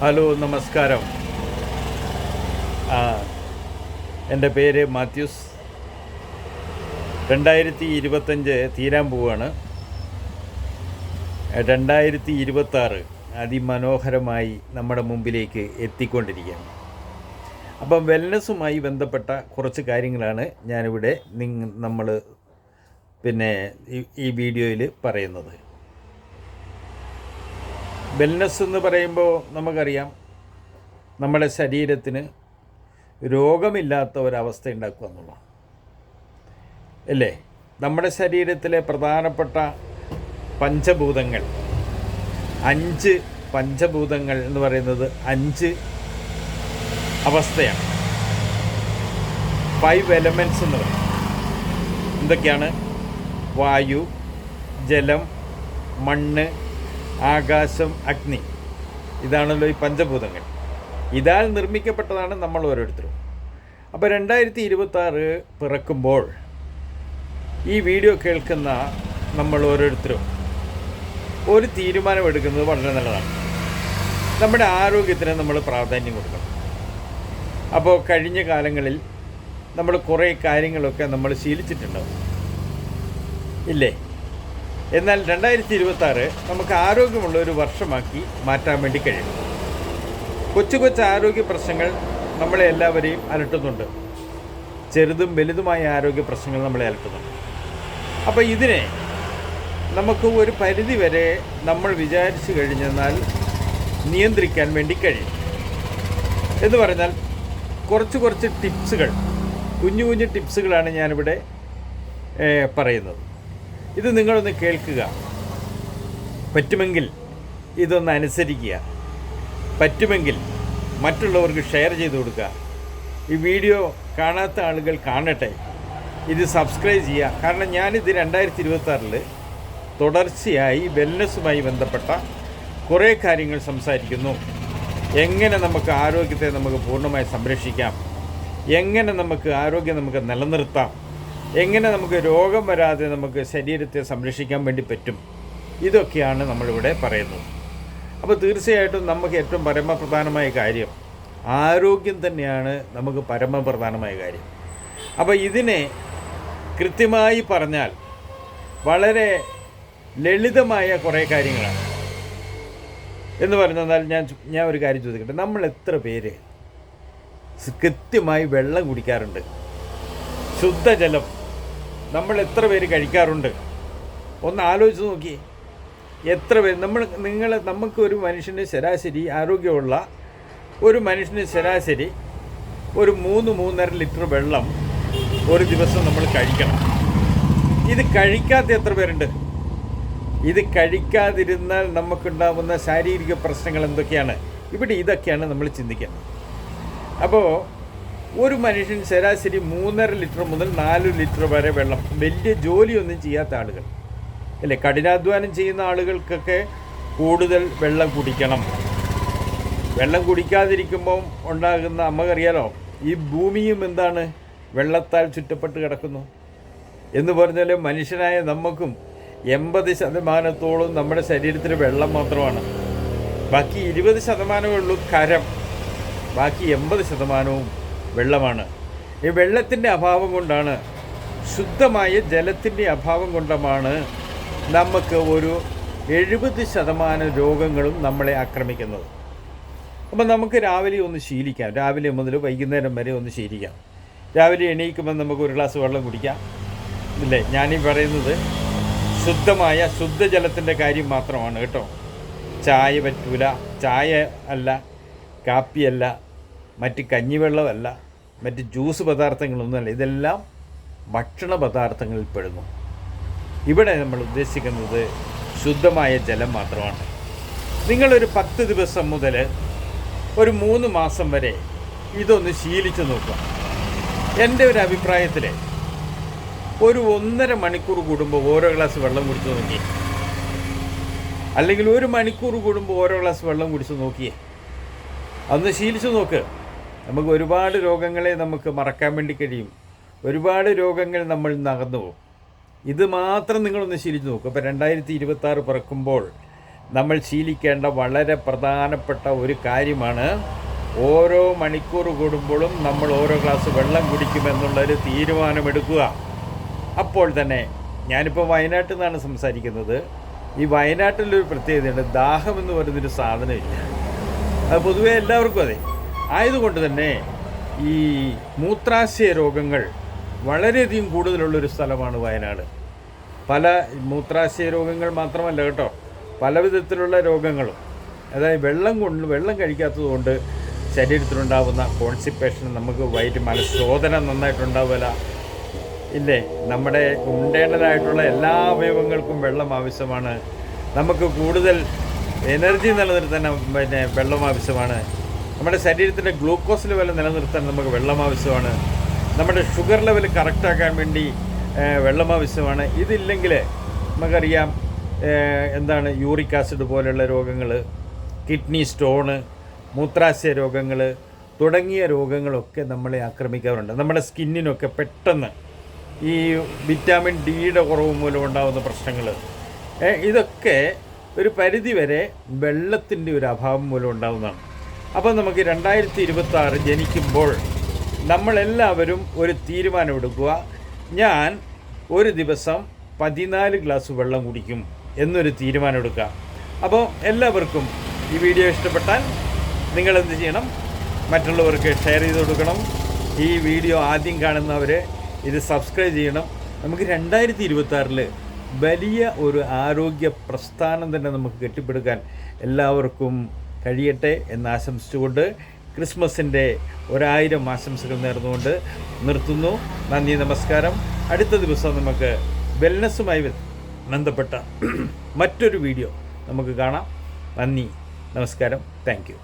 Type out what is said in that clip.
Hello നമസ്കാരം. എന്റെ പേര് മാത്യൂസ്. രണ്ടായിരത്തി ഇരുപത്തഞ്ച് തീരാൻ പോവാണ്. രണ്ടായിരത്തി ഇരുപത്താറ് അതിമനോഹരമായി നമ്മുടെ മുമ്പിലേക്ക് എത്തിക്കൊണ്ടിരിക്കുകയാണ്. അപ്പം വെൽനസ്സുമായി ബന്ധപ്പെട്ട കുറച്ച് കാര്യങ്ങളാണ് ഞാനിവിടെ നിങ്ങൾ നമ്മൾ പിന്നെ ഈ വീഡിയോയിൽ പറയുന്നത്. വെൽനസ് എന്ന് പറയുമ്പോൾ നമുക്കറിയാം നമ്മുടെ ശരീരത്തിന് രോഗമില്ലാത്ത ഒരവസ്ഥ ഉണ്ടാക്കുക എന്നുള്ളതാണ്. അല്ലേ? നമ്മുടെ ശരീരത്തിലെ പ്രധാനപ്പെട്ട പഞ്ചഭൂതങ്ങൾ അഞ്ച് പഞ്ചഭൂതങ്ങൾ എന്ന് പറയുന്നത് അഞ്ച് അവസ്ഥയാണ്. ഫൈവ് എലമെന്റ്സ് എന്ന് പറയും. എന്തൊക്കെയാണ്? വായു ജലം മണ്ണ് ആകാശം അഗ്നി. ഇതാണല്ലോ ഈ പഞ്ചഭൂതങ്ങൾ. ഇതാൽ നിർമ്മിക്കപ്പെട്ടതാണ് നമ്മൾ ഓരോരുത്തരും. അപ്പോൾ രണ്ടായിരത്തി ഇരുപത്തി ആറ് പിറക്കുമ്പോൾ ഈ വീഡിയോ കേൾക്കുന്ന നമ്മൾ ഓരോരുത്തരും ഒരു തീരുമാനമെടുക്കുന്നത് വളരെ നല്ലതാണ്. നമ്മുടെ ആരോഗ്യത്തിന് നമ്മൾ പ്രാധാന്യം കൊടുക്കണം. അപ്പോൾ കഴിഞ്ഞ കാലങ്ങളിൽ നമ്മൾ കുറേ കാര്യങ്ങളൊക്കെ നമ്മൾ ശീലിച്ചിട്ടുണ്ടാവും. ഇല്ലേ? എന്നാൽ രണ്ടായിരത്തി ഇരുപത്തി നമുക്ക് ആരോഗ്യമുള്ള ഒരു വർഷമാക്കി മാറ്റാൻ വേണ്ടി കഴിയും. കൊച്ചു കൊച്ചു ആരോഗ്യ പ്രശ്നങ്ങൾ നമ്മളെ എല്ലാവരെയും അലട്ടുന്നുണ്ട്. ചെറുതും വലുതുമായ ആരോഗ്യ പ്രശ്നങ്ങൾ നമ്മളെ അലട്ടുന്നുണ്ട്. അപ്പോൾ ഇതിനെ നമുക്ക് ഒരു പരിധി വരെ നമ്മൾ വിചാരിച്ചു കഴിഞ്ഞെന്നാൽ നിയന്ത്രിക്കാൻ വേണ്ടി കഴിയും. എന്ന് പറഞ്ഞാൽ കുറച്ച് കുറച്ച് ടിപ്സുകൾ കുഞ്ഞു കുഞ്ഞു ടിപ്സുകളാണ് ഞാനിവിടെ പറയുന്നത്. ഇത് നിങ്ങളൊന്ന് കേൾക്കുക. പറ്റുമെങ്കിൽ ഇതൊന്ന് അനുസരിക്കുക. പറ്റുമെങ്കിൽ മറ്റുള്ളവർക്ക് ഷെയർ ചെയ്ത് കൊടുക്കുക. ഈ വീഡിയോ കാണാത്ത ആളുകൾ കാണട്ടെ. ഇത് സബ്സ്ക്രൈബ് ചെയ്യുക. കാരണം ഞാനിത് രണ്ടായിരത്തി ഇരുപത്തി തുടർച്ചയായി വെൽനസ്സുമായി ബന്ധപ്പെട്ട കുറേ കാര്യങ്ങൾ സംസാരിക്കുന്നു. എങ്ങനെ നമുക്ക് ആരോഗ്യത്തെ നമുക്ക് പൂർണമായി സംരക്ഷിക്കാം? എങ്ങനെ നമുക്ക് ആരോഗ്യം നമുക്ക് നിലനിർത്താം? എങ്ങനെ നമുക്ക് രോഗം വരാതെ നമുക്ക് ശരീരത്തെ സംരക്ഷിക്കാൻ വേണ്ടി പറ്റും? ഇതൊക്കെയാണ് നമ്മളിവിടെ പറയുന്നത്. അപ്പോൾ തീർച്ചയായിട്ടും നമുക്ക് ഏറ്റവും പരമപ്രധാനമായ കാര്യം ആരോഗ്യം തന്നെയാണ് നമുക്ക് പരമപ്രധാനമായ കാര്യം. അപ്പോൾ ഇതിനെ കൃത്യമായി പറഞ്ഞാൽ വളരെ ലളിതമായ കുറേ കാര്യങ്ങളാണ്. എന്ന് പറഞ്ഞാൽ ഞാൻ ഞാൻ ഒരു കാര്യം ചോദിക്കട്ടെ നമ്മൾ എത്ര പേര് കൃത്യമായി വെള്ളം കുടിക്കാറുണ്ട്? ശുദ്ധജലം നമ്മൾ എത്ര പേര് കഴിക്കാറുണ്ട്? ഒന്ന് ആലോചിച്ച് നോക്കി. എത്ര പേര്? നമ്മൾ നിങ്ങൾ നമുക്ക് ഒരു മനുഷ്യന് ശരാശരി ആരോഗ്യമുള്ള ഒരു മനുഷ്യന് ശരാശരി ഒരു മൂന്ന് മൂന്നര ലിറ്റർ വെള്ളം ഒരു ദിവസം നമ്മൾ കഴിക്കണം. ഇത് കഴിക്കാത്ത എത്ര പേരുണ്ട്? ഇത് കഴിക്കാതിരുന്നാൽ നമുക്കുണ്ടാകുന്ന ശാരീരിക പ്രശ്നങ്ങൾ എന്തൊക്കെയാണ്? ഇവിടെ ഇതൊക്കെയാണ് നമ്മൾ ചിന്തിക്കുന്നത് അപ്പോൾ ഒരു മനുഷ്യൻ ശരാശരി മൂന്നര ലിറ്റർ മുതൽ നാല് ലിറ്റർ വരെ വെള്ളം. വലിയ ജോലിയൊന്നും ചെയ്യാത്ത ആളുകൾ. അല്ലേ? കഠിനാധ്വാനം ചെയ്യുന്ന ആളുകൾക്കൊക്കെ കൂടുതൽ വെള്ളം കുടിക്കണം. വെള്ളം കുടിക്കാതിരിക്കുമ്പോൾ ഉണ്ടാകുന്ന അമ്മക്കറിയാലോ? ഈ ഭൂമിയും എന്താണ്? വെള്ളത്താൽ ചുറ്റപ്പെട്ട് കിടക്കുന്നു. എന്ന് പറഞ്ഞാൽ മനുഷ്യനായ നമുക്കും എൺപത് ശതമാനത്തോളം നമ്മുടെ ശരീരത്തിൽ വെള്ളം മാത്രമാണ്. ബാക്കി ഇരുപത് ശതമാനമേ ഉള്ളൂ കരം. ബാക്കി എൺപത് ശതമാനവും വെള്ളമാണ്. ഈ വെള്ളത്തിന്റെ അഭാവം കൊണ്ടാണ് ശുദ്ധമായ ജലത്തിന്റെ അഭാവം കൊണ്ടുമാണ് നമുക്ക് ഒരു എഴുപത് ശതമാനം രോഗങ്ങളും നമ്മളെ ആക്രമിക്കുന്നത്. അപ്പം നമുക്ക് രാവിലെ ഒന്ന് ശീലിക്കാം. രാവിലെ മുതൽ വൈകുന്നേരം വരെ ഒന്ന് ശീലിക്കാം. രാവിലെ എണീക്കുമ്പോൾ നമുക്ക് ഒരു ഗ്ലാസ് വെള്ളം കുടിക്കാം. ഇല്ലേ? ഞാനീ പറയുന്നത് ശുദ്ധമായ ശുദ്ധജലത്തിന്റെ കാര്യം മാത്രമാണ് കേട്ടോ. ചായ പറ്റൂല. ചായ അല്ല കാപ്പിയല്ല മറ്റ് കഞ്ഞിവെള്ളമല്ല. മറ്റ് ജ്യൂസ് പദാർത്ഥങ്ങളൊന്നുമല്ല ഇതെല്ലാം ഭക്ഷണ പദാർത്ഥങ്ങളിൽ പെടുന്നു. ഇവിടെ നമ്മൾ ഉദ്ദേശിക്കുന്നത് ശുദ്ധമായ ജലം മാത്രമാണ്. നിങ്ങളൊരു പത്ത് ദിവസം മുതൽ ഒരു മൂന്ന് മാസം വരെ ഇതൊന്ന് ശീലിച്ചു നോക്കുക. എന്റെ ഒരു അഭിപ്രായത്തിൽ ഒരു ഒന്നര മണിക്കൂർ കൂടുമ്പോൾ ഓരോ ഗ്ലാസ് വെള്ളം കുടിച്ചു നോക്കി അല്ലെങ്കിൽ ഒരു മണിക്കൂർ കൂടുമ്പോൾ ഓരോ ഗ്ലാസ് വെള്ളം കുടിച്ച് നോക്കിയേ. അന്ന് ശീലിച്ചു നോക്ക്. നമുക്ക് ഒരുപാട് രോഗങ്ങളെ നമുക്ക് മറക്കാൻ വേണ്ടി കഴിയും. ഒരുപാട് രോഗങ്ങൾ നമ്മൾ നകന്നു പോകും. ഇത് മാത്രം നിങ്ങളൊന്ന് ശീലിച്ചു നോക്കും. അപ്പോൾ രണ്ടായിരത്തി ഇരുപത്തി ആറ് പിറക്കുമ്പോൾ നമ്മൾ ശീലിക്കേണ്ട വളരെ പ്രധാനപ്പെട്ട ഒരു കാര്യമാണ് ഓരോ മണിക്കൂർ കൂടുമ്പോഴും നമ്മൾ ഓരോ ഗ്ലാസ് വെള്ളം കുടിക്കുമെന്നുള്ളൊരു തീരുമാനമെടുക്കുക. അപ്പോൾ തന്നെ ഞാനിപ്പോൾ വയനാട്ടിൽ നിന്നാണ് സംസാരിക്കുന്നത്. ഈ വയനാട്ടിലൊരു പ്രത്യേകതയുണ്ട്. ദാഹം എന്ന് പറയുന്നൊരു സാധനമില്ല. അത് പൊതുവേ എല്ലാവർക്കും അതെ. ആയതുകൊണ്ട് തന്നെ ഈ മൂത്രാശയ രോഗങ്ങൾ വളരെയധികം കൂടുതലുള്ളൊരു സ്ഥലമാണ് വയനാട്. പല മൂത്രാശയ രോഗങ്ങൾ മാത്രമല്ല കേട്ടോ. പല വിധത്തിലുള്ള രോഗങ്ങളും. അതായത് വെള്ളം കൊണ്ട് വെള്ളം കഴിക്കാത്തത് കൊണ്ട് ശരീരത്തിലുണ്ടാകുന്ന കോൺസിപ്പേഷൻ നമുക്ക് വയറ്റ് മനഃശോധന നന്നായിട്ടുണ്ടാവില്ല ഇല്ലേ? നമ്മുടെ ഉണ്ടേണ്ടതായിട്ടുള്ള എല്ലാ അവയവങ്ങൾക്കും വെള്ളം ആവശ്യമാണ്. നമുക്ക് കൂടുതൽ എനർജി നിലനിർത്താൻ പിന്നെ വെള്ളം ആവശ്യമാണ്. നമ്മുടെ ശരീരത്തിന്റെ ഗ്ലൂക്കോസ് ലെവൽ നിലനിർത്താൻ നമുക്ക് വെള്ളം ആവശ്യമാണ്. നമ്മുടെ ഷുഗർ ലെവൽ കറക്റ്റാക്കാൻ വേണ്ടി വെള്ളം ആവശ്യമാണ്. ഇതില്ലെങ്കിൽ നമുക്കറിയാം എന്താണ് യൂറിക് ആസിഡ് പോലെയുള്ള രോഗങ്ങൾ കിഡ്നി സ്റ്റോണ് മൂത്രാശയ രോഗങ്ങൾ തുടങ്ങിയ രോഗങ്ങളൊക്കെ നമ്മളെ ആക്രമിക്കാറുണ്ട്. നമ്മുടെ സ്കിന്നിനൊക്കെ പെട്ടെന്ന് ഈ വിറ്റാമിൻ ഡിയുടെ കുറവ് മൂലം ഉണ്ടാകുന്ന പ്രശ്നങ്ങൾ. ഇതൊക്കെ ഒരു പരിധിവരെ വെള്ളത്തിന്റെ ഒരു അഭാവം മൂലം ഉണ്ടാകുന്നതാണ് അപ്പോൾ നമുക്ക് രണ്ടായിരത്തി ഇരുപത്തി ആറ് ജനിക്കുമ്പോൾ നമ്മളെല്ലാവരും ഒരു തീരുമാനമെടുക്കുക. ഞാൻ ഒരു ദിവസം പതിനാല് ഗ്ലാസ് വെള്ളം കുടിക്കും എന്നൊരു തീരുമാനമെടുക്കുക. അപ്പോൾ എല്ലാവർക്കും ഈ വീഡിയോ ഇഷ്ടപ്പെട്ടാൽ നിങ്ങളെന്ത് ചെയ്യണം? മറ്റുള്ളവർക്ക് ഷെയർ ചെയ്ത് കൊടുക്കണം. ഈ വീഡിയോ ആദ്യം കാണുന്നവർ ഇത് സബ്സ്ക്രൈബ് ചെയ്യണം. നമുക്ക് രണ്ടായിരത്തി ഇരുപത്തി ആറിൽ വലിയ ഒരു ആരോഗ്യ പ്രസ്ഥാനം തന്നെ നമുക്ക് കെട്ടിപ്പടുക്കാൻ എല്ലാവർക്കും കഴിയട്ടെ എന്ന് ആശംസിച്ചുകൊണ്ട് ക്രിസ്മസിന്റെ ഒരായിരം ആശംസകൾ നേർന്നുകൊണ്ട് നിർത്തുന്നു. നന്ദി നമസ്കാരം. അടുത്ത ദിവസം നമുക്ക് വെൽനസ്സുമായി ബന്ധപ്പെട്ട മറ്റൊരു വീഡിയോ നമുക്ക് കാണാം. നന്ദി നമസ്കാരം. താങ്ക്